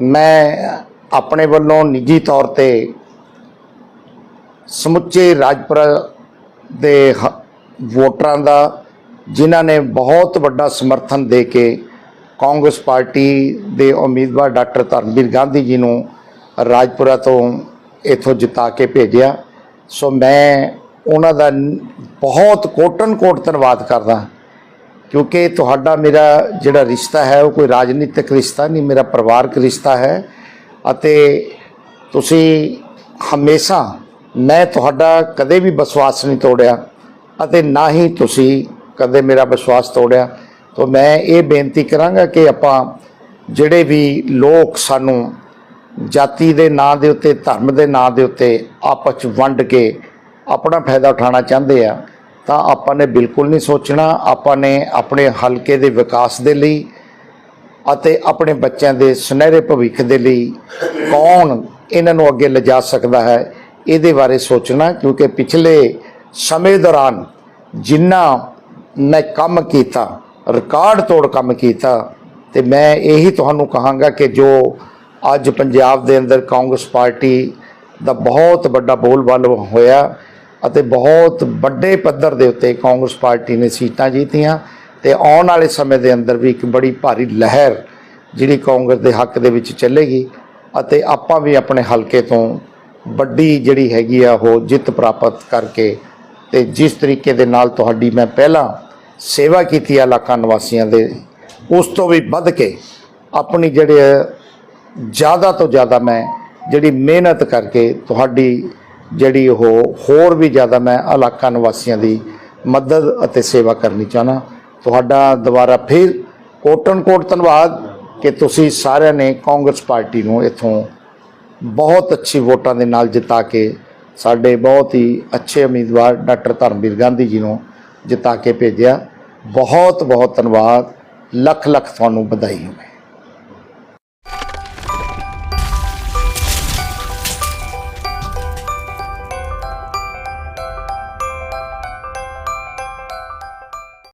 ਮੈਂ ਆਪਣੇ ਵੱਲੋਂ ਨਿੱਜੀ ਤੌਰ ਤੇ ਸਮੁੱਚੇ ਰਾਜਪੁਰਾ ਦੇ ਹ- ਵੋਟਰਾਂ ਦਾ, ਜਿਨ੍ਹਾਂ ਨੇ ਬਹੁਤ ਵੱਡਾ ਸਮਰਥਨ ਦੇ ਕੇ ਕਾਂਗਰਸ ਪਾਰਟੀ ਦੇ ਉਮੀਦਵਾਰ ਡਾਕਟਰ ਧਰਮਵੀਰ ਗਾਂਧੀ ਜੀ ਨੂੰ ਰਾਜਪੁਰਾ ਤੋਂ ਇੱਥੋਂ ਜਿਤਾ ਕੇ ਭੇਜਿਆ। ਸੋ ਮੈਂ ਉਹਨਾਂ ਦਾ ਬਹੁਤ ਕੋਟਨ ਕੋਟ ਧੰਨਵਾਦ ਕਰਦਾ। ਕਿਉਂਕਿ ਤੁਹਾਡਾ ਮੇਰਾ ਜਿਹੜਾ ਰਿਸ਼ਤਾ ਹੈ, ਉਹ ਕੋਈ ਰਾਜਨੀਤਿਕ ਰਿਸ਼ਤਾ ਨਹੀਂ, ਮੇਰਾ ਪਰਿਵਾਰਕ ਰਿਸ਼ਤਾ ਹੈ ਅਤੇ ਤੁਸੀਂ ਹਮੇਸ਼ਾ ਮੈਂ ਤੁਹਾਡਾ ਕਦੇ ਵੀ ਵਿਸ਼ਵਾਸ ਨਹੀਂ ਤੋੜਿਆ ਅਤੇ ਨਾ ਹੀ ਤੁਸੀਂ ਕਦੇ ਮੇਰਾ ਵਿਸ਼ਵਾਸ ਤੋੜਿਆ। ਤਾਂ ਮੈਂ ਇਹ ਬੇਨਤੀ ਕਰਾਂਗਾ ਕਿ ਆਪਾਂ ਜਿਹੜੇ ਵੀ ਲੋਕ ਸਾਨੂੰ ਜਾਤੀ ਦੇ ਨਾਂ ਦੇ ਉੱਤੇ, ਧਰਮ ਦੇ ਨਾਂ ਦੇ ਉੱਤੇ ਆਪਸ 'ਚ ਵੰਡ ਕੇ ਆਪਣਾ ਫਾਇਦਾ ਉਠਾਉਣਾ ਚਾਹੁੰਦੇ ਆ ਤਾਂ ਆਪਾਂ ਨੇ ਬਿਲਕੁਲ ਨਹੀਂ ਸੋਚਣਾ। ਆਪਾਂ ਨੇ ਆਪਣੇ ਹਲਕੇ ਦੇ ਵਿਕਾਸ ਦੇ ਲਈ ਅਤੇ ਆਪਣੇ ਬੱਚਿਆਂ ਦੇ ਸੁਨਹਿਰੇ ਭਵਿੱਖ ਦੇ ਲਈ ਕੌਣ ਇਹਨਾਂ ਨੂੰ ਅੱਗੇ ਲਿਜਾ ਸਕਦਾ ਹੈ, ਇਹਦੇ ਬਾਰੇ ਸੋਚਣਾ, ਕਿਉਂਕਿ ਪਿਛਲੇ ਸਮੇਂ ਦੌਰਾਨ ਜਿੰਨਾ ਮੈਂ ਕੰਮ ਕੀਤਾ, ਰਿਕਾਰਡ ਤੋੜ ਕੰਮ ਕੀਤਾ, ਤੇ ਮੈਂ ਇਹੀ ਤੁਹਾਨੂੰ ਕਹਾਂਗਾ ਕਿ ਜੋ ਅੱਜ ਪੰਜਾਬ ਦੇ ਅੰਦਰ ਕਾਂਗਰਸ ਪਾਰਟੀ ਦਾ ਬਹੁਤ ਵੱਡਾ ਬੋਲਬਾਲ ਹੋਇਆ ਅਤੇ ਬਹੁਤ ਵੱਡੇ ਪੱਧਰ ਦੇ ਉੱਤੇ ਕਾਂਗਰਸ ਪਾਰਟੀ ਨੇ ਸੀਟਾਂ ਜਿੱਤੀਆਂ ਤੇ ਆਉਣ ਵਾਲੇ ਸਮੇਂ ਦੇ ਅੰਦਰ ਵੀ ਇੱਕ ਬੜੀ ਭਾਰੀ ਲਹਿਰ ਜਿਹੜੀ ਕਾਂਗਰਸ ਦੇ ਹੱਕ ਦੇ ਵਿੱਚ ਚੱਲੇਗੀ ਅਤੇ ਆਪਾਂ ਵੀ ਆਪਣੇ ਹਲਕੇ ਤੋਂ ਵੱਡੀ ਜਿਹੜੀ ਹੈਗੀ ਆ ਉਹ ਜਿੱਤ ਪ੍ਰਾਪਤ ਕਰਕੇ ਤੇ ਜਿਸ ਤਰੀਕੇ ਦੇ ਨਾਲ ਤੁਹਾਡੀ ਮੈਂ ਪਹਿਲਾਂ ਸੇਵਾ ਕੀਤੀ ਆ ਇਲਾਕਾ ਨਿਵਾਸੀਆਂ ਦੇ, ਉਸ ਤੋਂ ਵੀ ਵੱਧ ਕੇ ਆਪਣੀ ਜਿਹੜੇ ਜ਼ਿਆਦਾ ਤੋਂ ਜ਼ਿਆਦਾ ਮੈਂ ਜਿਹੜੀ ਮਿਹਨਤ ਕਰਕੇ ਤੁਹਾਡੀ ਜਿਹੜੀ ਉਹ ਹੋਰ ਵੀ ਜ਼ਿਆਦਾ ਮੈਂ ਇਲਾਕਾ ਨਿਵਾਸੀਆਂ ਦੀ ਮਦਦ ਅਤੇ ਸੇਵਾ ਕਰਨੀ ਚਾਹਨਾ। ਤੁਹਾਡਾ ਦੁਬਾਰਾ ਫਿਰ ਕੋਟਨ ਕੋਟ ਧੰਨਵਾਦ ਕਿ ਤੁਸੀਂ ਸਾਰਿਆਂ ਨੇ ਕਾਂਗਰਸ ਪਾਰਟੀ ਨੂੰ ਇੱਥੋਂ ਬਹੁਤ ਅੱਛੀ ਵੋਟਾਂ ਦੇ ਨਾਲ ਜਿਤਾ ਕੇ ਸਾਡੇ ਬਹੁਤ ਹੀ ਅੱਛੇ ਉਮੀਦਵਾਰ ਡਾਕਟਰ ਧਰਮਵੀਰ ਗਾਂਧੀ ਜੀ ਨੂੰ ਜਿਤਾ ਕੇ ਭੇਜਿਆ। ਬਹੁਤ ਬਹੁਤ ਧੰਨਵਾਦ। ਲੱਖ ਲੱਖ ਤੁਹਾਨੂੰ ਵਧਾਈ ਹੋਵੇ।